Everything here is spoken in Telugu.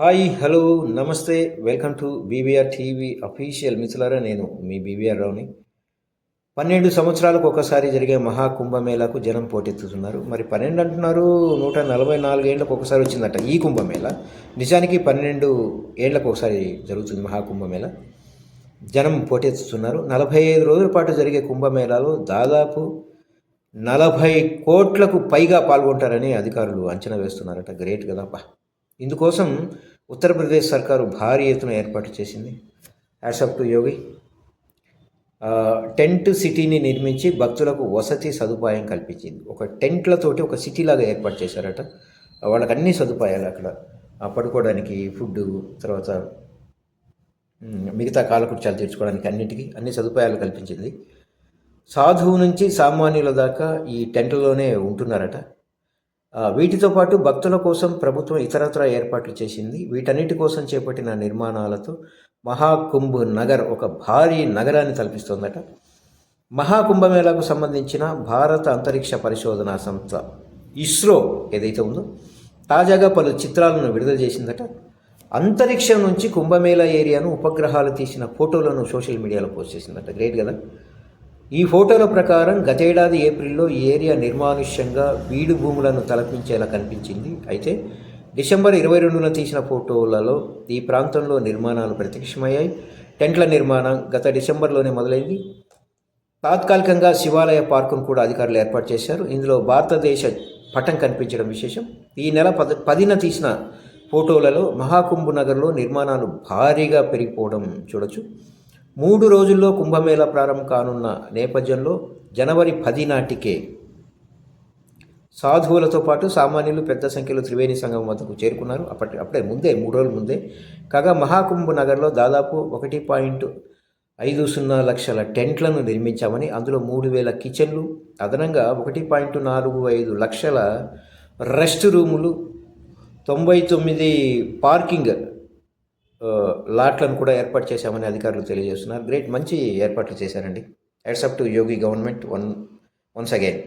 హాయ్ హలో నమస్తే welcome to BVR TV official మిత్రులారా నేను మీ బీవీఆర్ రావుని పన్నెండు సంవత్సరాలకు ఒకసారి జరిగే మహాకుంభమేళాకు జనం పోటెత్తుతున్నారు. మరి పన్నెండు అంటున్నారు నూట నలభై నాలుగేళ్ళకు ఒకసారి వచ్చిందట ఈ కుంభమేళ. నిజానికి పన్నెండు ఏళ్ళకు ఒకసారి జరుగుతుంది మహాకుంభమేళ. జనం పోటెత్తుతున్నారు. నలభై ఐదు రోజుల పాటు జరిగే కుంభమేళాలో దాదాపు నలభై కోట్లకు పైగా పాల్గొంటారని అధికారులు అంచనా వేస్తున్నారట. గ్రేట్ కదా ఇందుకోసం ఉత్తరప్రదేశ్ సర్కారు భారీ ఎత్తున ఏర్పాటు చేసింది. యాడ్సప్ టు యోగి టెంట్ సిటీని నిర్మించి భక్తులకు వసతి సదుపాయం కల్పించింది. ఒక టెంట్లతోటి ఒక సిటీ లాగా ఏర్పాటు చేశారట. వాళ్ళకి అన్ని సదుపాయాలు అక్కడ. పడుకోవడానికి ఫుడ్ తర్వాత మిగతా కాలకృత్యాలు తీర్చుకోవడానికి అన్నిటికీ అన్ని సదుపాయాలు కల్పించింది. సాధువు నుంచి సామాన్యుల దాకా ఈ టెంట్లోనే ఉంటున్నారట. వీటితో పాటు భక్తుల కోసం ప్రభుత్వం ఇతరత్ర ఏర్పాట్లు చేసింది. వీటన్నిటి కోసం చేపట్టిన నిర్మాణాలతో మహాకుంభ్ నగర్ ఒక భారీ నగరాన్ని తలపిస్తోందట. మహాకుంభమేళాకు సంబంధించిన భారత అంతరిక్ష పరిశోధనా సంస్థ ఇస్రో ఏదైతే ఉందో తాజాగా పలు చిత్రాలను విడుదల చేసిందట. అంతరిక్షం నుంచి కుంభమేళా ఏరియాను ఉపగ్రహాలు తీసిన ఫోటోలను సోషల్ మీడియాలో పోస్ట్ చేసిందట. గ్రేట్ కదా? ఈ ఫోటోల ప్రకారం గతేడాది ఏప్రిల్లో ఈ ఏరియా నిర్మానుష్యంగా బీడు భూములను తలపించేలా కనిపించింది. అయితే డిసెంబర్ ఇరవై రెండున తీసిన ఫోటోలలో ఈ ప్రాంతంలో నిర్మాణాలు ప్రత్యక్షమయ్యాయి. టెంట్ల నిర్మాణం గత డిసెంబర్లోనే మొదలైంది. తాత్కాలికంగా శివాలయ పార్కును కూడా అధికారులు ఏర్పాటు చేశారు. ఇందులో భారతదేశ పటం కనిపించడం విశేషం. ఈ నెల పద పదిన తీసిన ఫోటోలలో మహాకుంభ్ నగర్లో నిర్మాణాలు భారీగా పెరిగిపోవడం చూడొచ్చు. మూడు రోజుల్లో కుంభమేళా ప్రారంభం కానున్న నేపథ్యంలో జనవరి పది నాటికే సాధువులతో పాటు సామాన్యులు పెద్ద సంఖ్యలో త్రివేణి సంఘం వద్దకు చేరుకున్నారు. అప్పటి అప్పుడే ముందే మూడు రోజుల ముందే కాగా మహాకుంభ నగర్లో దాదాపు ఒకటి పాయింట్ ఐదు సున్నా లక్షల టెంట్లను నిర్మించామని అందులో మూడు వేల కిచెన్లు అదనంగా ఒకటి పాయింట్ నాలుగు ఐదు లక్షల రెస్ట్ రూములు తొంభై తొమ్మిది పార్కింగ్ లాట్లను కూడా ఏర్పాటు చేశామని అధికారులు తెలియజేస్తున్నారు. గ్రేట్ మంచి ఏర్పాట్లు చేశారండి. Heads up to Yogi government one once again